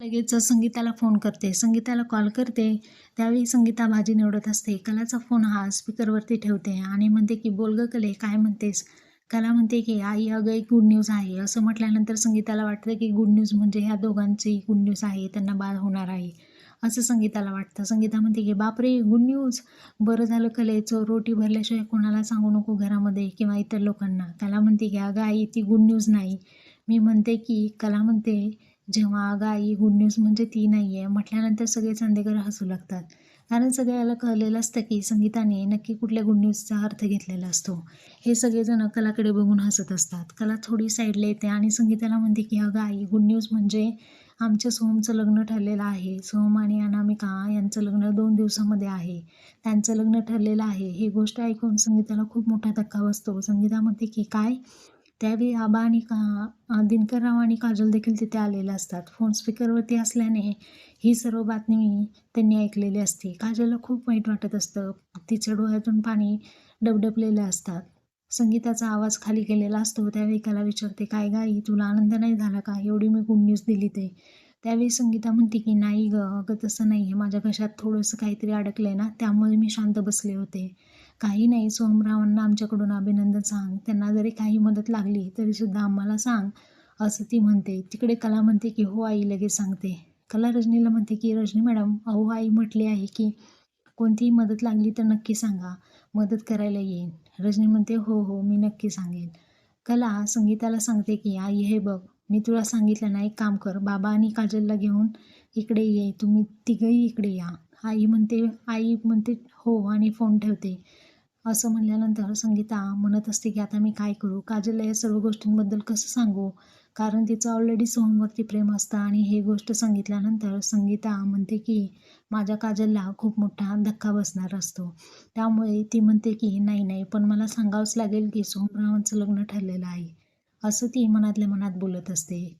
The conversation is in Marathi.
लगेच संगीताला फोन करते संगीताला कॉल करते त्यावेळी संगीता भाजी निवडत असते. कलाचा फोन हा स्पीकरवरती ठेवते आणि म्हणते की बोल ग कले काय म्हणतेस? कला म्हणते की आई अगं एक गुड न्यूज आहे. असं म्हटल्यानंतर संगीताला वाटतं की गुड न्यूज म्हणजे ह्या दोघांची गुड न्यूज आहे त्यांना बाळ होणार आहे. असं संगीताला वाटतं. संगीता म्हणते की बापरे गुड न्यूज बरं झालं कलेचं रोटी भरल्याशिवाय कोणाला सांगू नको घरामध्ये किंवा इतर लोकांना. कला म्हणते की अगं आई ती गुड न्यूज नाही. मी म्हणते की कला म्हणते जेव्हा अगं आई गुड न्यूज म्हणजे ती नाही आहे म्हटल्यानंतर सगळे चांदेकर हसू लागतात. कारण सगळ्याला कळलेलं असतं की संगीताने नक्की कुठल्या गुड न्यूजचा अर्थ घेतलेला असतो. हे सगळेजण कलाकडे बघून हसत असतात. कला थोडी साईडला येते आणि संगीताला म्हणते की अगं आई गुड न्यूज म्हणजे आमच्या सोहमचं लग्न ठरलेलं आहे. सोहम आणि अनामिका यांचं लग्न दोन दिवसामध्ये आहे. त्यांचं लग्न ठरलेलं आहे. ही गोष्ट ऐकून संगीताला खूप मोठा धक्का बसतो. संगीता म्हणते की काय? त्यावेळी आबा आणि का दिनकरराव आणि काजल देखील तिथे आलेले असतात. फोन स्पीकरवरती असल्याने ही सर्व बातमी त्यांनी ऐकलेली असते. काजलला खूप वाईट वाटत असतं. तिच्या डोळ्यातून पाणी डबडबलेलं असतात. संगीताचा आवाज खाली गेलेला असतो. त्यावेळी त्याला विचारते काय गाई तुला आनंद नाही झाला का? एवढी मी गुड न्यूज दिली ते. त्यावेळी संगीता म्हणते की नाही ग अगं तसं नाही आहे माझ्या घशात थोडंसं काहीतरी अडकलं आहे ना त्यामुळे मी शांत बसले होते. काही नाही सोमरावांना आमच्याकडून अभिनंदन सांग. त्यांना जरी काही मदत लागली तरीसुद्धा आम्हाला सांग असं ती म्हणते. तिकडे कला म्हणते की हो आई लगेच सांगते. कला रजनीला म्हणते की रजनी मॅडम अहो आई म्हटली आहे की कोणतीही मदत लागली तर नक्की सांगा. मदत करायला येईन. रजनी म्हणते हो हो मी नक्की सांगेन. कला संगीताला सांगते की आई हे बघ मी तुला सांगितलं ना एक काम कर. बाबा आणि काजलला घेऊन इकडे ये. तुम्ही तिघंही इकडे या. आई म्हणते आई म्हणते हो आणि फोन ठेवते. असं म्हणल्यानंतर संगीता म्हणत असते की आता मी काय करू? काजलला या सर्व गोष्टींबद्दल कसं सांगू? कारण तिचं ऑलरेडी सोहमवरती प्रेम असतं आणि हे गोष्ट सांगितल्यानंतर संगीता म्हणते की माझ्या काजलला खूप मोठा धक्का बसणार असतो. त्यामुळे ती म्हणते की नाही नाही पण मला सांगावंच लागेल की सोमरावांचं लग्न ठरलेलं आहे. असं ती मनातल्या मनात बोलत असते.